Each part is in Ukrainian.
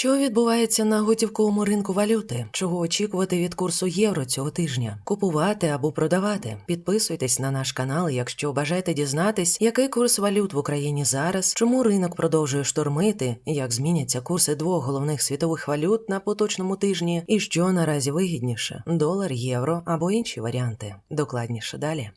Що відбувається на готівковому ринку валюти? Чого очікувати від курсу євро цього тижня? Купувати або продавати? Підписуйтесь на наш канал, якщо бажаєте дізнатись, який курс валют в Україні зараз, чому ринок продовжує штормити, як зміняться курси двох головних світових валют на поточному тижні, і що наразі вигідніше долар, євро або інші варіанти. Докладніше далі.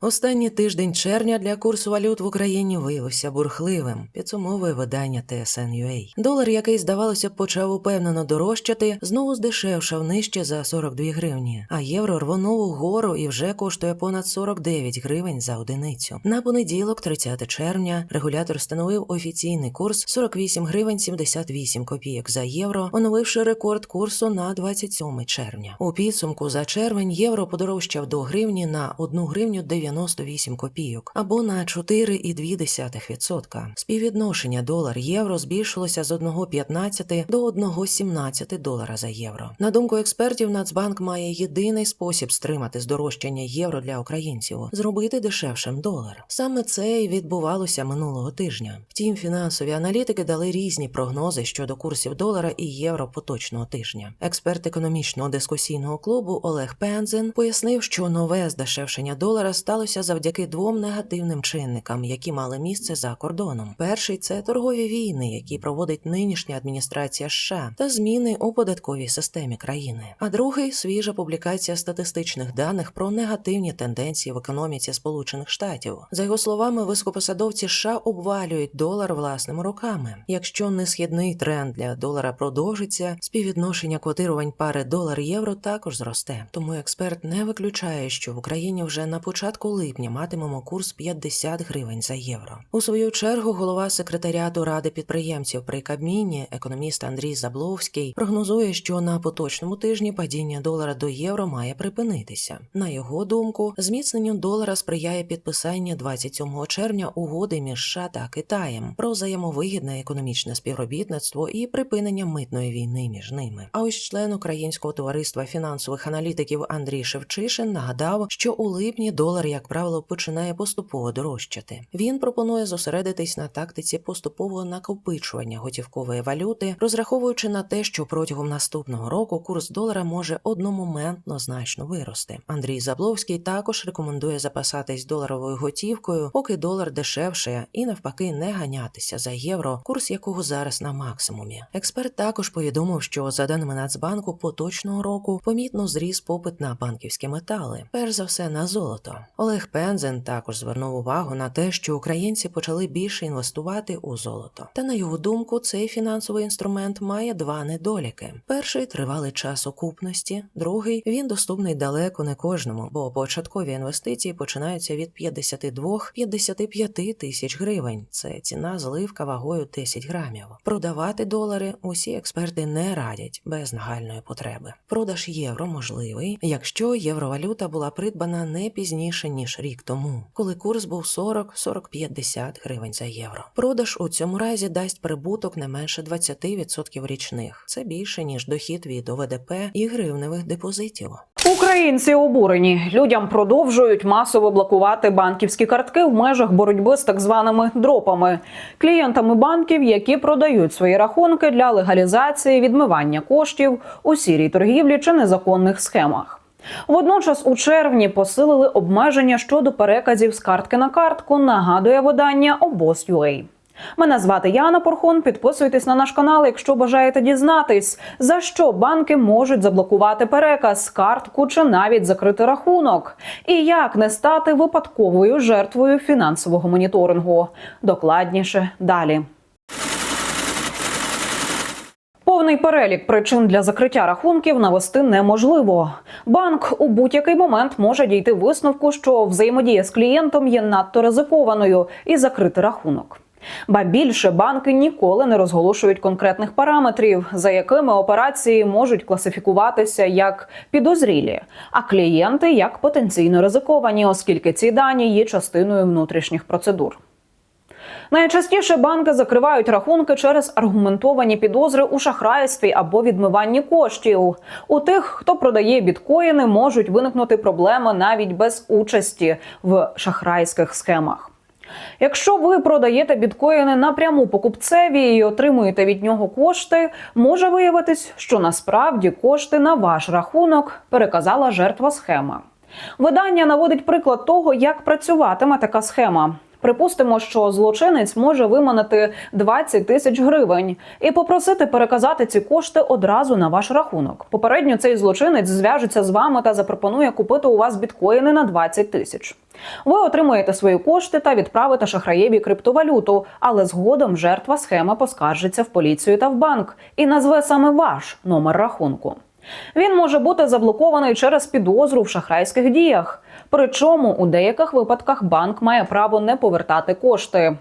Останній тиждень червня для курсу валют в Україні виявився бурхливим, підсумовує видання TSN.ua. Долар, який здавалося почав упевнено дорожчати, знову здешевшав нижче за 42 гривні, а євро рвонув угору і вже коштує понад 49 гривень за одиницю. На понеділок, 30 червня, регулятор встановив офіційний курс 48 гривень 78 копійок за євро, оновивши рекорд курсу на 27 червня. У підсумку за червень євро подорожчав до гривні на 1 гривню 98 копійок або на 4,2%. Співвідношення долар-євро збільшилося з 1,15 до 1,17 долара за євро. На думку експертів, Нацбанк має єдиний спосіб стримати здорожчання євро для українців зробити дешевшим долар. Саме це і відбувалося минулого тижня. Втім, фінансові аналітики дали різні прогнози щодо курсів долара і євро поточного тижня. Експерт економічного дискусійного клубу Олег Пензен пояснив, що нове здешевшення долара сталося завдяки двом негативним чинникам, які мали місце за кордоном. Перший це торгові війни, які проводить нинішня адміністрація США, та зміни у податковій системі країни. А другий свіжа публікація статистичних даних про негативні тенденції в економіці Сполучених Штатів. За його словами, високопосадовці США обвалюють долар власними руками. Якщо несхідний тренд для долара продовжиться, співвідношення котирувань пари долар-євро також зросте. Тому експерт не виключає, що в Україні вже на початку липня матимемо курс 50 гривень за євро. У свою чергу голова секретаріату ради підприємців при Кабміні, економіст Андрій Забловський, прогнозує, що на поточному тижні падіння долара до євро має припинитися. На його думку, зміцненню долара сприяє підписання 27 червня угоди між США та Китаєм про взаємовигідне економічне співробітництво і припинення митної війни між ними. А ось член Українського товариства фінансових аналітиків Андрій Шевчишин нагадав, що у липні долар, як правило, починає поступово дорожчати. Він пропонує зосередитись на тактиці поступового накопичування готівкової валюти, розраховуючи на те, що протягом наступного року курс долара може одномоментно значно вирости. Андрій Забловський також рекомендує запасатись доларовою готівкою, поки долар дешевше, і навпаки не ганятися за євро, курс якого зараз на максимумі. Експерт також повідомив, що за даними Нацбанку поточного року помітно зріс попит на банківські метали, перш за все на золото. Олег Пензен також звернув увагу на те, що українці почали більше інвестувати у золото. Та на його думку, цей фінансовий інструмент має два недоліки: перший тривалий час окупності, другий він доступний далеко не кожному, бо початкові інвестиції починаються від 52-55 тисяч гривень. Це ціна зливка вагою 10 грамів. Продавати долари усі експерти не радять без нагальної потреби. Продаж євро можливий, якщо євровалюта була придбана не пізніше ніж рік тому, коли курс був 40-40-50 гривень за євро. Продаж у цьому разі дасть прибуток не менше 20% річних. Це більше ніж дохід від ОВДП і гривневих депозитів. Українці обурені. Людям продовжують масово блокувати банківські картки в межах боротьби з так званими дропами, клієнтами банків, які продають свої рахунки для легалізації відмивання коштів у сірій торгівлі чи незаконних схемах. Водночас у червні посилили обмеження щодо переказів з картки на картку. Нагадує видання обоз.ua. Мене звати Яна Порхон. Підписуйтесь на наш канал, якщо бажаєте дізнатись, за що банки можуть заблокувати переказ, картку чи навіть закрити рахунок, і як не стати випадковою жертвою фінансового моніторингу. Докладніше далі. Повний перелік причин для закриття рахунків навести неможливо. Банк у будь-який момент може дійти висновку, що взаємодія з клієнтом є надто ризикованою і закрити рахунок. Ба більше банки ніколи не розголошують конкретних параметрів, за якими операції можуть класифікуватися як підозрілі, а клієнти як потенційно ризиковані, оскільки ці дані є частиною внутрішніх процедур. Найчастіше банки закривають рахунки через аргументовані підозри у шахрайстві або відмиванні коштів. У тих, хто продає біткоїни, можуть виникнути проблеми навіть без участі в шахрайських схемах. Якщо ви продаєте біткоїни напряму покупцеві і отримуєте від нього кошти, може виявитись, що насправді кошти на ваш рахунок переказала жертва схеми. Видання наводить приклад того, як працюватиме така схема. Припустимо, що злочинець може виманити 20 тисяч гривень і попросити переказати ці кошти одразу на ваш рахунок. Попередньо цей злочинець зв'яжеться з вами та запропонує купити у вас біткоїни на 20 тисяч. Ви отримуєте свої кошти та відправите шахраєві криптовалюту, але згодом жертва схеми поскаржиться в поліцію та в банк і назве саме ваш номер рахунку. Він може бути заблокований через підозру в шахрайських діях. Причому у деяких випадках банк має право не повертати кошти.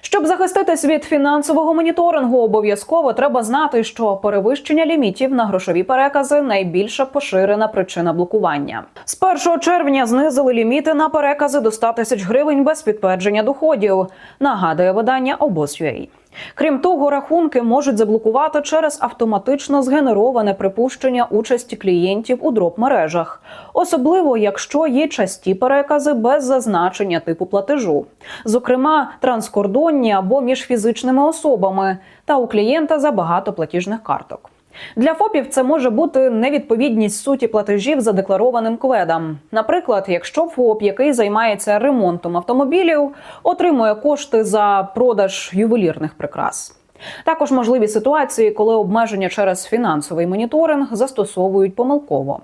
Щоб захиститись від фінансового моніторингу, обов'язково треба знати, що перевищення лімітів на грошові перекази найбільша поширена причина блокування. З 1 червня знизили ліміти на перекази до 100 тисяч гривень без підтвердження доходів. Нагадує видання обоз.ua. Крім того, рахунки можуть заблокувати через автоматично згенероване припущення участі клієнтів у дроп мережах, особливо якщо є часті перекази без зазначення типу платежу, зокрема транскордонні або між фізичними особами, та у клієнта забагато платіжних карток. Для ФОПів це може бути невідповідність суті платежів задекларованим кведом. Наприклад, якщо ФОП, який займається ремонтом автомобілів, отримує кошти за продаж ювелірних прикрас. Також можливі ситуації, коли обмеження через фінансовий моніторинг застосовують помилково.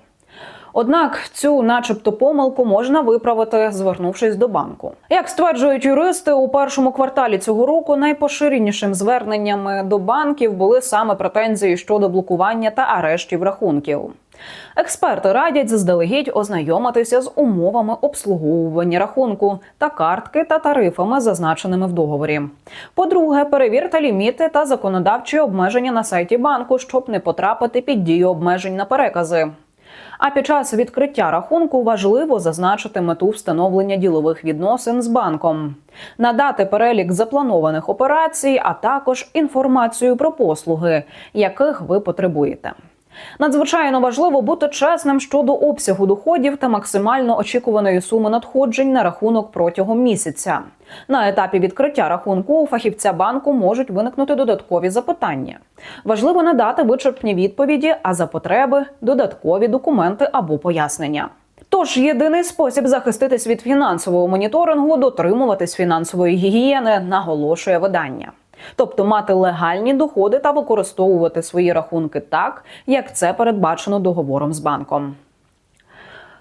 Однак цю, начебто, помилку можна виправити, звернувшись до банку. Як стверджують юристи, у першому кварталі цього року найпоширенішим зверненнями до банків були саме претензії щодо блокування та арештів рахунків. Експерти радять заздалегідь ознайомитися з умовами обслуговування рахунку та картки та тарифами, зазначеними в договорі. По-друге, перевірте ліміти та законодавчі обмеження на сайті банку, щоб не потрапити під дію обмежень на перекази. А під час відкриття рахунку важливо зазначити мету встановлення ділових відносин з банком, надати перелік запланованих операцій, а також інформацію про послуги, яких ви потребуєте. Надзвичайно важливо бути чесним щодо обсягу доходів та максимально очікуваної суми надходжень на рахунок протягом місяця. На етапі відкриття рахунку у фахівця банку можуть виникнути додаткові запитання. Важливо надати вичерпні відповіді, а за потреби додаткові документи або пояснення. Тож єдиний спосіб захиститись від фінансового моніторингу дотримуватись фінансової гігієни, наголошує видання. Тобто мати легальні доходи та використовувати свої рахунки так, як це передбачено договором з банком.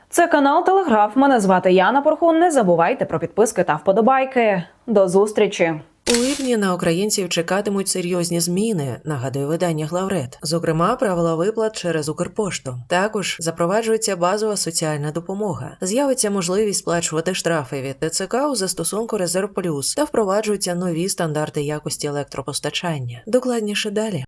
Це канал Телеграф. Мене звати Яна Порхун. Не забувайте про підписки та вподобайки. До зустрічі! У липні на українців чекатимуть серйозні зміни, нагадує видання Главред. Зокрема, правила виплат через Укрпошту. Також запроваджується базова соціальна допомога. З'явиться можливість сплачувати штрафи від ТЦК у застосунку Резерв Плюс та впроваджуються нові стандарти якості електропостачання. Докладніше далі.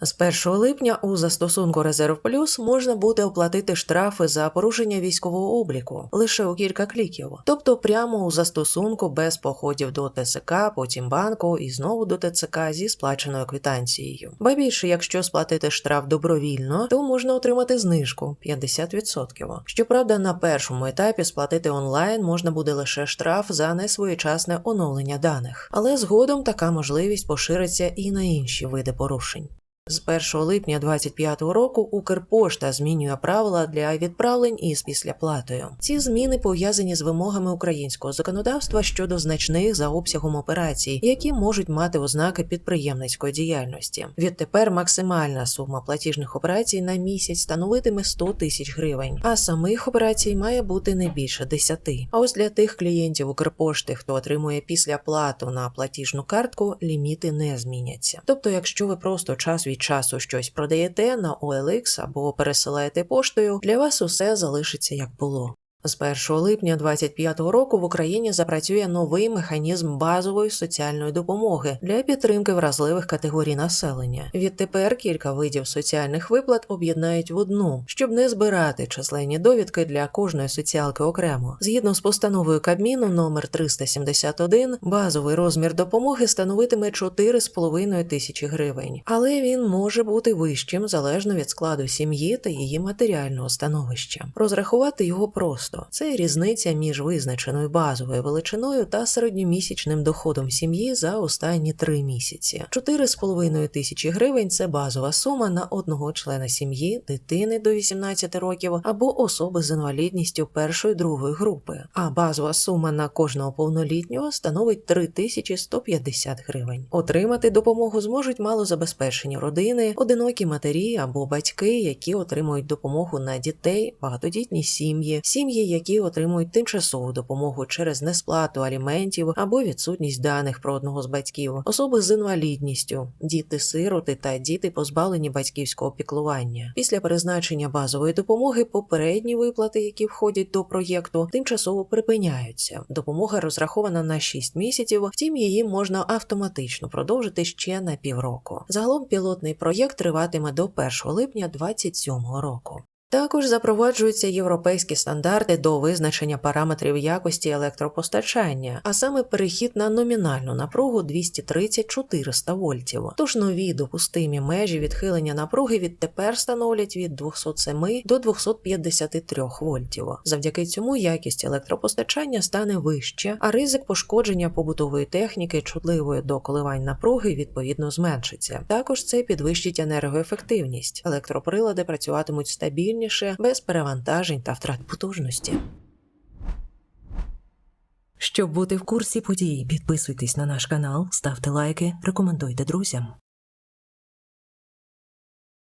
З 1 липня у застосунку Резерв Плюс можна буде оплатити штрафи за порушення військового обліку лише у кілька кліків, тобто прямо у застосунку без походів до ТСК, потім банку і знову до ТЦК зі сплаченою квитанцією. Ба більше, якщо сплатити штраф добровільно, то можна отримати знижку 50%. Щоправда, на першому етапі сплатити онлайн можна буде лише штраф за несвоєчасне оновлення даних, але згодом така можливість пошириться і на інші види порушень. З 1 липня 2025 року Укрпошта змінює правила для відправлень із післяплатою. Ці зміни пов'язані з вимогами українського законодавства щодо значних за обсягом операцій, які можуть мати ознаки підприємницької діяльності. Відтепер максимальна сума платіжних операцій на місяць становитиме 100 тисяч гривень, а самих операцій має бути не більше 10. А ось для тих клієнтів Укрпошти, хто отримує післяплату на платіжну картку, ліміти не зміняться. Тобто, якщо ви просто час від часу щось продаєте на OLX або пересилаєте поштою, для вас усе залишиться як було. З 1 липня 2025 року в Україні запрацює новий механізм базової соціальної допомоги для підтримки вразливих категорій населення. Відтепер кілька видів соціальних виплат об'єднають в одну, щоб не збирати численні довідки для кожної соціалки окремо. Згідно з постановою Кабміну номер 371, базовий розмір допомоги становитиме 4,5 тисячі гривень, але він може бути вищим залежно від складу сім'ї та її матеріального становища. Розрахувати його просто. Бюджету. Це різниця між визначеною базовою величиною та середньомісячним доходом сім'ї за останні три місяці. 4,5 тисячі гривень це базова сума на одного члена сім'ї, дитини до 18 років або особи з інвалідністю першої другої групи. А базова сума на кожного повнолітнього становить 3150 гривень. Отримати допомогу зможуть малозабезпечені родини, одинокі матері або батьки, які отримують допомогу на дітей, багатодітні сім'ї, сім'ї, які отримують тимчасову допомогу через несплату аліментів або відсутність даних про одного з батьків, особи з інвалідністю, діти-сироти та діти, позбавлені батьківського піклування. Після призначення базової допомоги попередні виплати, які входять до проєкту, тимчасово припиняються. Допомога розрахована на 6 місяців, втім її можна автоматично продовжити ще на півроку. Загалом пілотний проєкт триватиме до 1 липня 2027 року. Також запроваджуються європейські стандарти до визначення параметрів якості електропостачання, а саме перехід на номінальну напругу 230-400 вольтів. Тож нові допустимі межі відхилення напруги відтепер становлять від 207 до 253 вольтів. Завдяки цьому якість електропостачання стане вище, а ризик пошкодження побутової техніки, чутливої до коливань напруги, відповідно зменшиться. Також це підвищить енергоефективність. Електроприлади працюватимуть стабільніше, без перевантажень та втрат потужності. Щоб бути в курсі подій, підписуйтесь на наш канал, ставте лайки, рекомендуйте друзям.